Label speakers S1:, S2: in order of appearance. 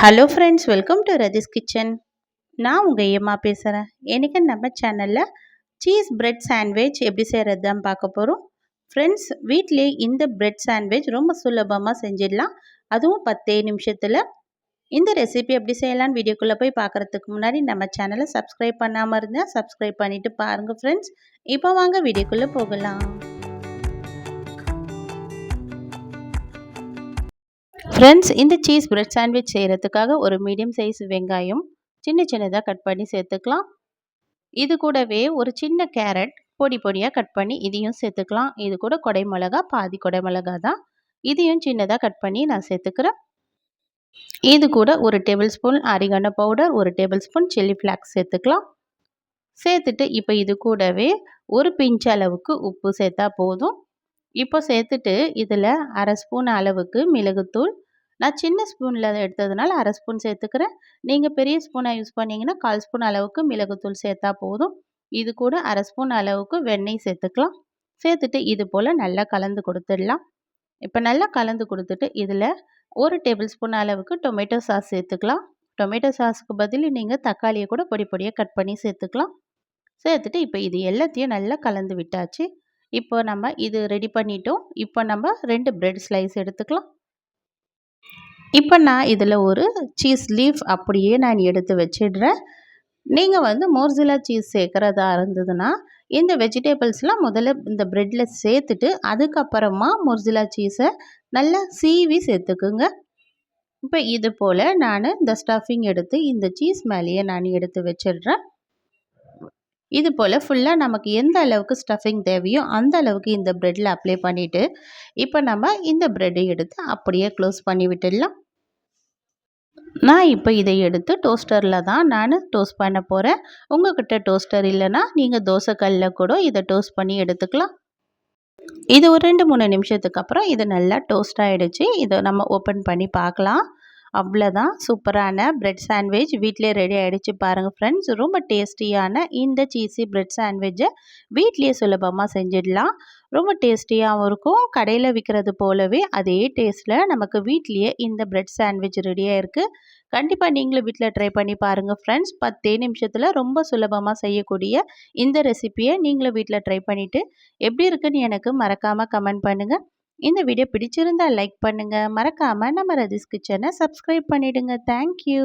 S1: Hello friends welcome to Rathi's kitchen நான் உங்கள் ஏமா பேசுகிறேன் எனக்கு நம்ம சேனலில் சீஸ் பிரெட் சாண்ட்விச் எப்படி செய்கிறது தான் பார்க்க போகிறோம் ஃப்ரெண்ட்ஸ் வீட்டிலே இந்த பிரெட் சாண்ட்விச் ரொம்ப சுலபமாக செஞ்சிடலாம். அதுவும் பத்தே நிமிஷத்தில். இந்த ரெசிபி எப்படி செய்யலான்னு வீடியோக்குள்ளே போய் பார்க்குறதுக்கு முன்னாடி நம்ம சேனலை சப்ஸ்கிரைப் பண்ணாமல் இருந்தால் சப்ஸ்கிரைப் பண்ணிவிட்டு பாருங்கள் ஃப்ரெண்ட்ஸ் இப்போ வாங்க வீடியோக்குள்ளே போகலாம். ஃப்ரெண்ட்ஸ் இந்த சீஸ் பிரெட் சாண்ட்விச் செய்கிறதுக்காக ஒரு மீடியம் சைஸ் வெங்காயம் சின்ன சின்னதாக கட் பண்ணி சேர்த்துக்கலாம். இது கூடவே ஒரு சின்ன கேரட் பொடி பொடியாக கட் பண்ணி இதையும் சேர்த்துக்கலாம். இது கூட கொடை மிளகா பாதி கொடை மிளகா தான். இதையும் சின்னதாக கட் பண்ணி நான் சேர்த்துக்கிறேன். இது கூட ஒரு டேபிள் ஸ்பூன் அரிகன பவுடர் ஒரு டேபிள் ஸ்பூன் சில்லி ஃப்ளாக்ஸ் சேர்த்துக்கலாம். சேர்த்துட்டு இப்போ இது கூடவே ஒரு பிஞ்ச் அளவுக்கு உப்பு சேர்த்தா போதும். இப்போ சேர்த்துட்டு இதில் அரை ஸ்பூன் அளவுக்கு மிளகுத்தூள். நான் சின்ன ஸ்பூனில் எடுத்ததுனால அரை ஸ்பூன் சேர்த்துக்கிறேன். நீங்கள் பெரிய ஸ்பூனை யூஸ் பண்ணிங்கன்னா கால் ஸ்பூன் அளவுக்கு மிளகுத்தூள் சேர்த்தா போதும். இது கூட அரை ஸ்பூன் அளவுக்கு வெண்ணெய் சேர்த்துக்கலாம். சேர்த்துட்டு இது போல் நல்லா கலந்து கொடுத்துடலாம். இப்போ நல்லா கலந்து கொடுத்துட்டு இதில் ஒரு டேபிள் ஸ்பூன் அளவுக்கு டொமேட்டோ சாஸ் சேர்த்துக்கலாம். டொமேட்டோ சாஸுக்கு பதில் நீங்கள் தக்காளியை கூட பொடி பொடியாக கட் பண்ணி சேர்த்துக்கலாம். சேர்த்துட்டு இப்போ இது எல்லாத்தையும் நல்லா கலந்து விட்டாச்சு. இப்போ நம்ம இது ரெடி பண்ணிட்டோம். இப்போ நம்ம ரெண்டு பிரெட் ஸ்லைஸ் எடுத்துக்கலாம். இப்போ நான் இதில் ஒரு சீஸ் லீஃப் அப்படியே நான் எடுத்து வச்சிடுறேன். நீங்கள் வந்து மோர்சிலா சீஸ் சேர்க்குறதா இருந்ததுன்னா இந்த வெஜிடபிள்ஸ்லாம் முதல்ல இந்த ப்ரெட்டில் சேர்த்துட்டு அதுக்கப்புறமா மொர்சிலா சீஸை நல்லா சீவி சேர்த்துக்குங்க. இப்போ இது போல் நான் இந்த ஸ்டஃபிங் எடுத்து இந்த சீஸ் மேலேயே நான் எடுத்து வச்சிடுறேன். இது போல் ஃபுல்லாக நமக்கு எந்த அளவுக்கு ஸ்டஃபிங் தேவையோ அந்த அளவுக்கு இந்த ப்ரெட்டில் அப்ளை பண்ணிவிட்டு இப்போ நம்ம இந்த ப்ரெட்டை எடுத்து அப்படியே க்ளோஸ் பண்ணி விட்டுடலாம். நான் இப்போ இதை எடுத்து டோஸ்டரில் தான் நான் டோஸ்ட் பண்ண போகிறேன் உங்கள்கிட்ட டோஸ்டர் இல்லைன்னா நீங்கள் தோசைக்கல்லில் கூட இதை டோஸ்ட் பண்ணி எடுத்துக்கலாம். இது ஒரு ரெண்டு மூணு நிமிஷத்துக்கு அப்புறம் இது நல்லா டோஸ்ட் ஆகிடுச்சு இதை நம்ம ஓப்பன் பண்ணி பார்க்கலாம். அவ்வளோதான் சூப்பரான ப்ரெட் சாண்ட்விச் வீட்டிலே ரெடி ஆகிடுச்சு பாருங்கள் ஃப்ரெண்ட்ஸ் ரொம்ப டேஸ்டியான இந்த சீஸி ப்ரெட் சாண்ட்விட்சை வீட்லேயே சுலபமாக செஞ்சிடலாம். ரொம்ப டேஸ்டியாகவும் இருக்கும். கடையில் விற்கிறது போலவே அதே டேஸ்ட்டில் நமக்கு வீட்லேயே இந்த ப்ரெட் சாண்ட்விச் ரெடியாக இருக்குது கண்டிப்பாக நீங்களும் வீட்டில் ட்ரை பண்ணி பாருங்கள் ஃப்ரெண்ட்ஸ் பத்தே நிமிஷத்தில் ரொம்ப சுலபமாக செய்யக்கூடிய இந்த ரெசிப்பியை நீங்களும் வீட்டில் ட்ரை பண்ணிவிட்டு எப்படி இருக்குன்னு எனக்கு மறக்காமல் கமெண்ட் பண்ணுங்கள் இந்த வீடியோ பிடிச்சிருந்தால் லைக் பண்ணுங்கள் மறக்காமல் நம்ம ரதிஸ் கிச்சனை சப்ஸ்கிரைப் பண்ணிவிடுங்க தேங்க்யூ